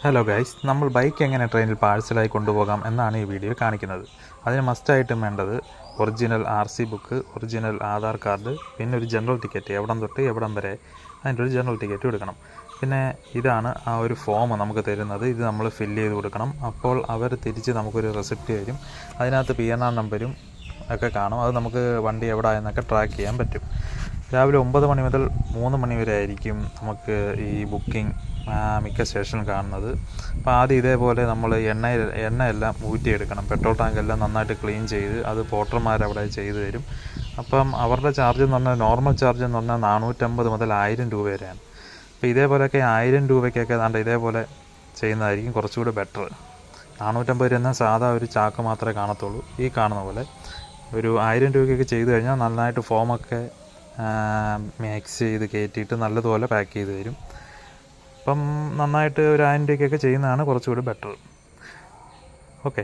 Hello guys നമ്മൾ bike എങ്ങനെ ട്രെയിനിൽ പാഴ്സലായി കൊണ്ടുപോകാം എന്നാണ് ഈ വീഡിയോ കാണിക്കുന്നത്. അതിന് മസ്റ്റായിട്ടും വേണ്ടത് original R C book original Aadhaar card പിന്നെ ഒരു ജനറൽ ടിക്കറ്റ് എവിടം തൊട്ട് എവിടം വരെ അതിന്റെ ഒരു ജനറൽ ടിക്കറ്റ് എടുക്കണം പിന്നെ ഇതാണ് ആ ഒരു ഫോം നമുക്ക് തരുന്നത്. ഇത് നമ്മൾ ഫില്ല് ചെയ്ത് കൊടുക്കണം. അപ്പോൾ അവർ തിരിച്ച് നമുക്കൊരു റെസിപ്റ്റ് തരും. അതിനകത്ത് പി എൻ ആർ നമ്പരും ഒക്കെ കാണും. അത് നമുക്ക് വണ്ടി എവിടെ എന്നൊക്കെ ട്രാക്ക് ചെയ്യാൻ പറ്റും. രാവിലെ ഒമ്പത് മണി മുതൽ മൂന്ന് മണി വരെ ആയിരിക്കും നമുക്ക് ഈ ബുക്കിംഗ് മിക്ക സ്റ്റേഷനിൽ കാണുന്നത്. അപ്പോൾ ആദ്യം ഇതേപോലെ നമ്മൾ എണ്ണ എണ്ണയെല്ലാം ഊറ്റിയെടുക്കണം. പെട്രോൾ ടാങ്ക് എല്ലാം നന്നായിട്ട് ക്ലീൻ ചെയ്ത് അത് പോട്ടർമാരവിടെ ചെയ്തു തരും. അപ്പം അവരുടെ ചാർജ് എന്ന് പറഞ്ഞാൽ നോർമൽ ചാർജ് എന്ന് പറഞ്ഞാൽ നാനൂറ്റമ്പത് മുതൽ ആയിരം രൂപ വരെയാണ്. അപ്പോൾ ഇതേപോലെയൊക്കെ ആയിരം രൂപയ്ക്കൊക്കെ ദാണ്ട് ഇതേപോലെ ചെയ്യുന്നതായിരിക്കും കുറച്ചുകൂടി ബെറ്റർ നാനൂറ്റമ്പത് രൂപ എന്നാൽ സാധാ ഒരു ചാക്ക് മാത്രമേ കാണത്തുള്ളൂ. ഈ കാണുന്ന പോലെ ഒരു ആയിരം രൂപയ്ക്കൊക്കെ ചെയ്തു കഴിഞ്ഞാൽ നന്നായിട്ട് ഫോമൊക്കെ മിക്സ് ചെയ്ത് കയറ്റിയിട്ട് നല്ലതുപോലെ പാക്ക് ചെയ്ത് തരും. അപ്പം നന്നായിട്ട് ഒരു ആയിരം രൂപയ്ക്കൊക്കെ ചെയ്യുന്നതാണ് കുറച്ചുകൂടി ബെറ്റർ ഓക്കെ